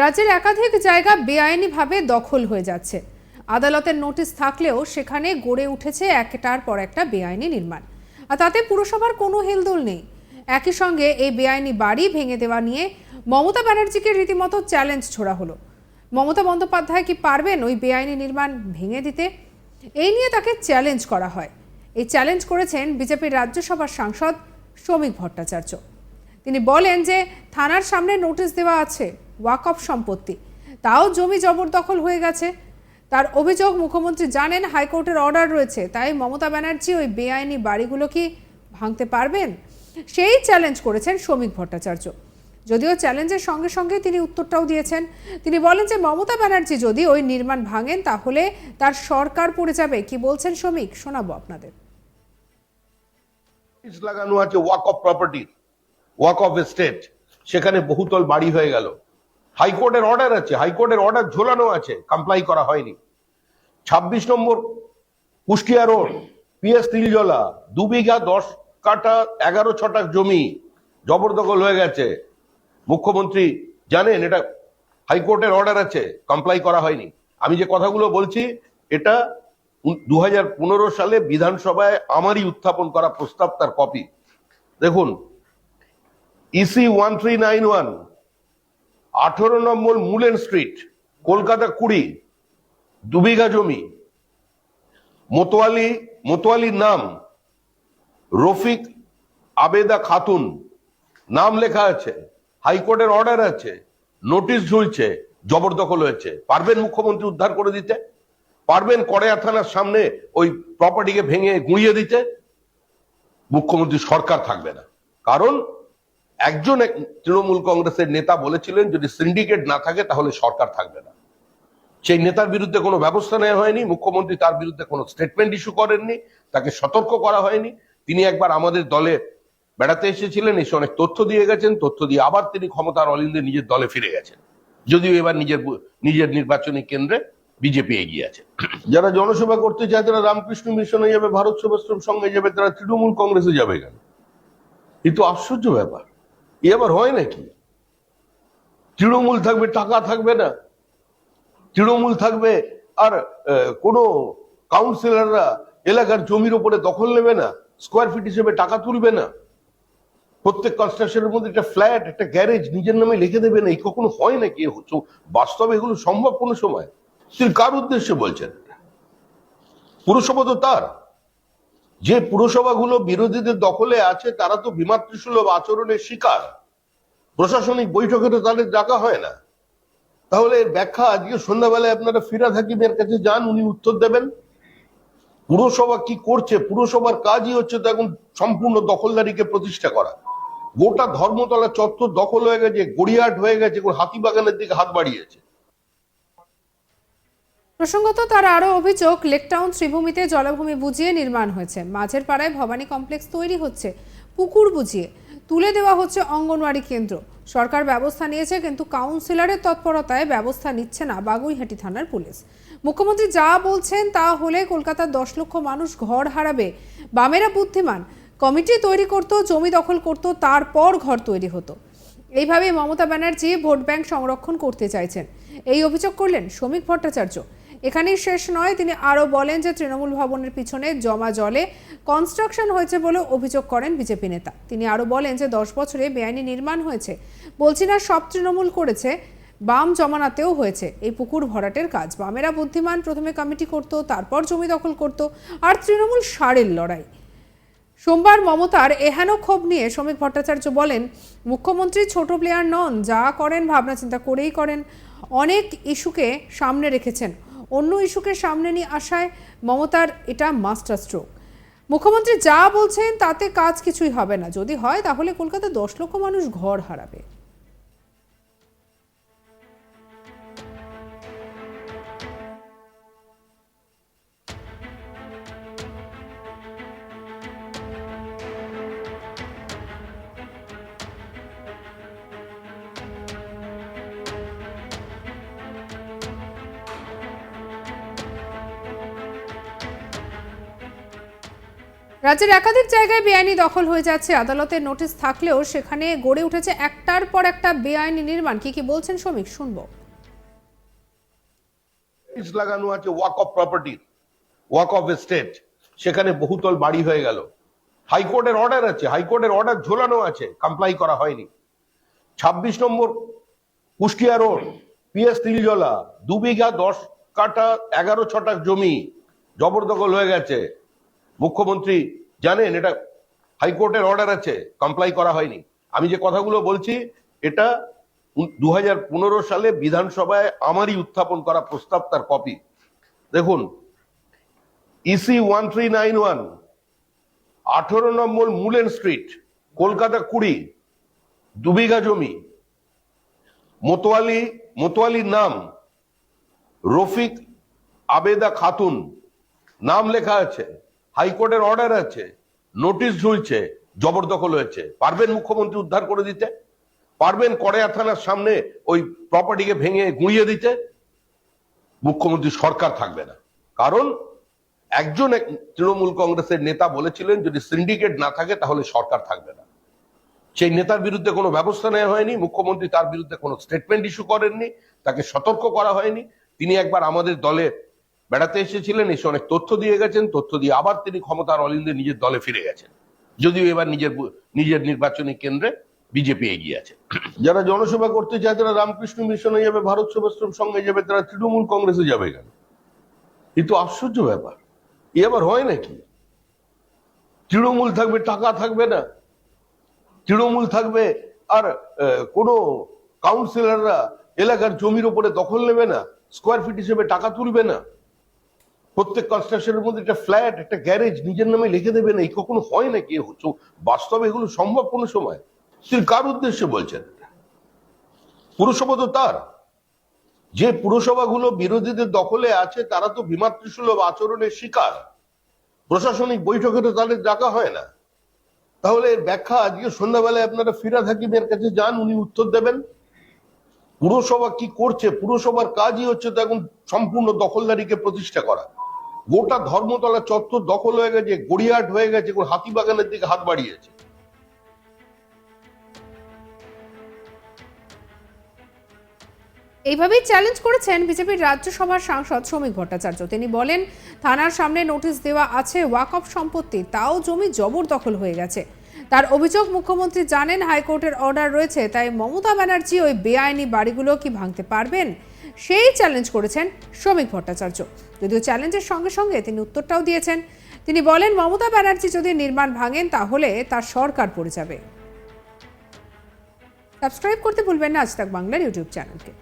রাজ্যের একাধিক জায়গা বেআইনিভাবে দখল হয়ে যাচ্ছে। আদালতের নোটিশ থাকলেও সেখানে গড়ে উঠেছে একটার পর একটা বেআইনি নির্মাণ। আর তাতে পুরসভার কোনো হেলদোল নেই। একই সঙ্গে এই বেআইনি বাড়ি ভেঙে দেওয়া নিয়ে মমতা ব্যানার্জিকে রীতিমতো চ্যালেঞ্জ ছোড়া হলো। মমতা বন্দ্যোপাধ্যায় কি পারবেন ওই বেআইনি নির্মাণ ভেঙে দিতে? এই নিয়ে তাকে চ্যালেঞ্জ করা হয়। এই চ্যালেঞ্জ করেছেন বিজেপির রাজ্যসভার সাংসদ শ্রমিক ভট্টাচার্য। তিনি বলেন যে, থানার সামনে নোটিশ দেওয়া আছে। ওয়াকফ সম্পত্তি। তাও জমি জবরদখল হয়ে গেছে। তার অভিযোগ মুখ্যমন্ত্রী জানেন, হাইকোর্টের অর্ডার রয়েছে। তাই মমতা ব্যানার্জি ওই বেআইনি বাড়িগুলো কি ভাঙতে পারবেন? সেই চ্যালেঞ্জ করেছেন শ্রমিক ভট্টাচার্য। যদিও চ্যালেঞ্জের সঙ্গে সঙ্গে তিনি উত্তরটাও দিয়েছেন। তিনি বলেন যে, মমতা ব্যানার্জি যদি ওই নির্মাণ ভাঙেন, তাহলে তার সরকার পড়ে যাবে। কি বলছেন শ্রমিক? শোনাবো আপনাদের। লাগানো আছে walk of property walk of estate সেখানে বহুতল বাড়ি হয়ে গেল। হাইকোর্টের অর্ডার আছে, হাইকোর্টের অর্ডার ঝোলানো আছে কমপ্লাই করা হয়নি। ছাব্বিশ number, Kushtia road PS Tiljala, দু বিঘা দশ কাটা এগারো ছটা জমি জবরদখল হয়ে গেছে। মুখ্যমন্ত্রী জানেন এটা হাইকোর্টের অর্ডার আছে কমপ্লাই করা হয়নি। আমি যে কথাগুলো বলছি, এটা দু হাজার পনেরো সালে বিধানসভায় আমারই উত্থাপন করা প্রস্তাব, তার কপি দেখুন EC one three nine one আঠেরো নম্বর মুলেন স্ট্রিট, কলকাতা কুড়ি, দু বিঘা জমি। মোতোয়ালি, মোতোয়ালির নাম রফিক আবেদা খাতুন। নাম লেখা আছে, হাইকোর্টের অর্ডার আছে, নোটিশ ঝুলছে, জবরদখল হয়েছে। পারবেন মুখ্যমন্ত্রী উদ্ধার করে দিতে? পারবেন কড়াইয়া থানার সামনে ওই প্রপার্টিকে ভেঙে গুঁড়িয়ে দিতে? মুখ্যমন্ত্রী সরকার থাকবে না। কারণ একজন এক তৃণমূল কংগ্রেসের নেতা বলেছিলেন, যদি সিন্ডিকেট না থাকে তাহলে সরকার থাকবে না। সেই নেতার বিরুদ্ধে কোনো ব্যবস্থা নেওয়া হয়নি, মুখ্যমন্ত্রী তার বিরুদ্ধে কোনো স্টেটমেন্ট ইস্যু করেননি, তাকে সতর্ক করা হয়নি। তিনি একবার আমাদের দলে বেড়াতে এসেছিলেন, এসে অনেক তথ্য দিয়ে গেছেন, তথ্য দিয়ে আবার তিনি ক্ষমতার অলিন্দে নিজের দলে ফিরে গেছেন। যদিও এবার নিজের নিজের নির্বাচনী কেন্দ্রে বিজেপি এগিয়ে আছে। যারা জনসভা করতে চায় তারা রামকৃষ্ণ মিশনে যাবে, ভারত সেবাশ্রম সঙ্গে যাবে, তারা তৃণমূল কংগ্রেসে যাবে কেন? এ তো আশ্চর্য ব্যাপার। এ আবার হয় নাকি? তৃণমূল থাকবে, টাকা থাকবে না। তৃণমূল থাকবে, আর কোনো কাউন্সিলররা এলাকার জমির উপরে দখল নেবে না, স্কোয়ার ফিট হিসেবে টাকা তুলবে না। প্রত্যেক কনস্ট্রাকশনের মধ্যে একটা ফ্ল্যাট একটা গ্যারেজ নিজের নামে লিখে দেবে না, এই কখনো হয় নাকি? বাস্তবে এগুলো সম্ভব কোনো সময়? তিনি কার উদ্দেশ্যে বলছেন? পুরসভা তো তার। যে পুরসভাগুলো বিরোধীদের দখলে আছে, তারা তো বিমাতৃসুলভ আচরণের শিকার। প্রশাসনিক বৈঠকে তো তাদের ডাকা হয় না। তাহলে এর ব্যাখ্যা আজকে সন্ধ্যাবেলায় আপনারা ফিরাদ হাকিমের কাছে যান, উনি উত্তর দেবেন। পুরসভা কি করছে? পুরসভার কাজই হচ্ছে তো এখন সম্পূর্ণ দখলদারিকে প্রতিষ্ঠা করা। গোটা ধর্মতলা চত্বর দখল হয়ে গেছে গড়িয়াট হয়ে গেছে হাতিবাগানের দিকে হাত বাড়িয়েছে। প্রসঙ্গত, তার আরও অভিযোগ, লেকটাউন শ্রীভূমিতে জলাভূমি বুঝিয়ে নির্মাণ হয়েছে। মাঝের পাড়ায় ভবানী কমপ্লেক্স তৈরি হচ্ছে, পুকুর বুঝিয়ে। তুলে দেওয়া হচ্ছে অঙ্গনওয়াড়ি কেন্দ্র। সরকার ব্যবস্থা নিয়েছে, কিন্তু কাউন্সিলরের তৎপরতায় ব্যবস্থা নিচ্ছে না বাগুইহাটি থানার পুলিশ। মুখ্যমন্ত্রী যা বলছেন তা হলে কলকাতার দশ লক্ষ মানুষ ঘর হারাবে। বামেরা বুদ্ধিমান। কমিটি তৈরি করতো, জমি দখল করতো, তারপর ঘর তৈরি হতো। এইভাবে মমতা ব্যানার্জি ভোট ব্যাংক সংরক্ষণ করতে চাইছেন। এই অভিযোগ করলেন শ্রমিক ভট্টাচার্য। এখানেই শেষ নয়। তিনি আরও বলেন যে তৃণমূল ভবনের পিছনে জমা জলে কনস্ট্রাকশন হয়েছে বলে অভিযোগ করেন বিজেপি নেতা। তিনি আরও বলেন যে দশ বছরে বেআইনি নির্মাণ হয়েছে। বলছি না সব তৃণমূল করেছে, বাম জমানাতেও হয়েছে। এই পুকুর ভরাটের কাজ। বামেরা বুদ্ধিমান, প্রথমে কমিটি করত, তারপর জমি দখল করত, আর তৃণমূল সারের লড়াই। সোমবার মমতার এহেন ক্ষোভ নিয়ে শ্রমিক ভট্টাচার্য বলেন, মুখ্যমন্ত্রী ছোট প্লেয়ার নন, যা করেন ভাবনা চিন্তা করেই করেন। অনেক ইস্যুকে সামনে রেখেছেন। অন্য ইস্যুকে সামনে নিয়ে আসায় মমতার এটা মাস্টার স্ট্রোক। মুখ্যমন্ত্রী যা বলছেন তাতে কাজ কিছুই হবে না। যদি হয় তাহলে কলকাতা দশ লক্ষ মানুষ ঘর হারাবে। রাজ্যের একাধিক জায়গায় বেআইনি দখল হয়ে যাচ্ছে। আদালতের নোটিশ থাকলেও সেখানে গড়ে উঠেছে একটার পর একটা বেআইনি নির্মাণ। কি কি বলছেন শ্রমিক শুনব। লাগানো আছে walk of property, walk of estate সেখানে বহুতল বাড়ি হয়ে গেল। হাইকোর্টের অর্ডার আছে, হাইকোর্টের অর্ডার ঝোলানো আছে কমপ্লাই করা হয়নি। ছাব্বিশ number Kushtia road, PS Tiljala, দু বিঘা দশ কাটা এগারো ছটাক জমি জবরদখল হয়ে গেছে। মুখ্যমন্ত্রী জানেন এটা হাইকোর্টের অর্ডার আছে কমপ্লাই করা হয়নি। আমি যে কথাগুলো বলছি, এটা দু হাজার পনেরো সালে বিধানসভায় আমারই উত্থাপন করা প্রস্তাব, তার কপি দেখুন EC one three nine one আঠারো নম্বর মুলেন স্ট্রিট কলকাতা কুড়ি দু বিঘা জমি, মোতোয়ালি, মোতোয়ালির নাম, রফিক আবেদা খাতুন, নাম লেখা আছে। হাইকোর্টের অর্ডার আছে নোটিশ ঝুলছে, জবরদখল হয়েছে। পারবেন মুখ্যমন্ত্রী উদ্ধার করে দিতে? পারবেন কড়েয়া থানার সামনে ওই প্রপার্টিকে ভেঙে গুঁড়িয়ে দিতে? মুখ্যমন্ত্রী সরকার থাকবে না। কারণ একজন এক তৃণমূল কংগ্রেসের নেতা বলেছিলেন, যদি সিন্ডিকেট না থাকে তাহলে সরকার থাকবে না। সেই নেতার বিরুদ্ধে কোনো ব্যবস্থা নেওয়া হয়নি, মুখ্যমন্ত্রী তার বিরুদ্ধে কোনো স্টেটমেন্ট ইস্যু করেননি, তাকে সতর্ক করা হয়নি। তিনি একবার আমাদের দলে বেড়াতে এসেছিলেন, এসে অনেক তথ্য দিয়ে গেছেন, তথ্য দিয়ে আবার তিনি ক্ষমতার অলিন্দে নিজের দলে ফিরে গেছেন। যদিও এবার নিজের নিজের নির্বাচনী কেন্দ্রে বিজেপি এগিয়ে আছে। যারা জনসভা করতে চায় তারা রামকৃষ্ণ মিশনে যাবে, ভারত সেবাশ্রম সঙ্গে যাবে, তারা তৃণমূল কংগ্রেসে যাবে কেন? কিন্তু আশ্চর্য ব্যাপার। এ আবার হয় নাকি? তৃণমূল থাকবে, টাকা থাকবে না। তৃণমূল থাকবে, আর কোনো কাউন্সিলররা এলাকার জমির উপরে দখল নেবে না, স্কোয়ার ফিট হিসেবে টাকা তুলবে না। প্রত্যেক কনস্ট্রাকশনের মধ্যে একটা ফ্ল্যাট একটা গ্যারেজ নিজের নামে লিখে দেবে না এই কখনো হয় এ হচ্ছে- বাস্তবে এগুলো সম্ভব কোনো সময়? তিনি কার উদ্দেশ্যে বলছেন পুরসভা তো তার। যে পুরসভাগুলো বিরোধীদের দখলে আছে, তারা তো বিমাতৃসুলভ আচরণের শিকার। প্রশাসনিক বৈঠকে তো তাদের ডাকা হয় না। তাহলে এর ব্যাখ্যা আজকে সন্ধ্যাবেলায় আপনারা ফিরাদ হাকিমের কাছে যান, উনি উত্তর দেবেন। পুরসভা কি করছে? পুরসভার কাজই হচ্ছে তো এখন সম্পূর্ণ দখলদারিকে প্রতিষ্ঠা করা। গোটা ধর্মতলা চত্বর দখল হয়ে গেছে গড়িয়াট হয়ে গেছে, এখন হাতিবাগানের দিকে হাত বাড়িয়েছে। এইভাবেই চ্যালেঞ্জ করেছেন বিজেপির রাজ্যসভার সাংসদ শ্রমিক ভট্টাচার্য। তিনি বলেন, থানার সামনে নোটিশ দেওয়া আছে ওয়াকফ সম্পত্তি, তাও জমি জবরদখল হয়ে গেছে। তার অভিযোগ মুখ্যমন্ত্রী জানেন, হাইকোর্টের অর্ডার রয়েছে, তাই মমতা ব্যানার্জি ওই বেআইনি বাড়িগুলো কি ভাঙতে পারবেন? সেই চ্যালেঞ্জ করেছেন শ্রমিক ভট্টাচার্য। যদিও চ্যালেঞ্জের সঙ্গে সঙ্গে তিনি উত্তরটাও দিয়েছেন। তিনি বলেন, মমতা ব্যানার্জি যদি নির্মাণ ভাঙেন, তাহলে তার সরকার পড়ে যাবে। সাবস্ক্রাইব করতে ভুলবেন না, আজ তাক বাংলার ইউটিউব চ্যানেলকে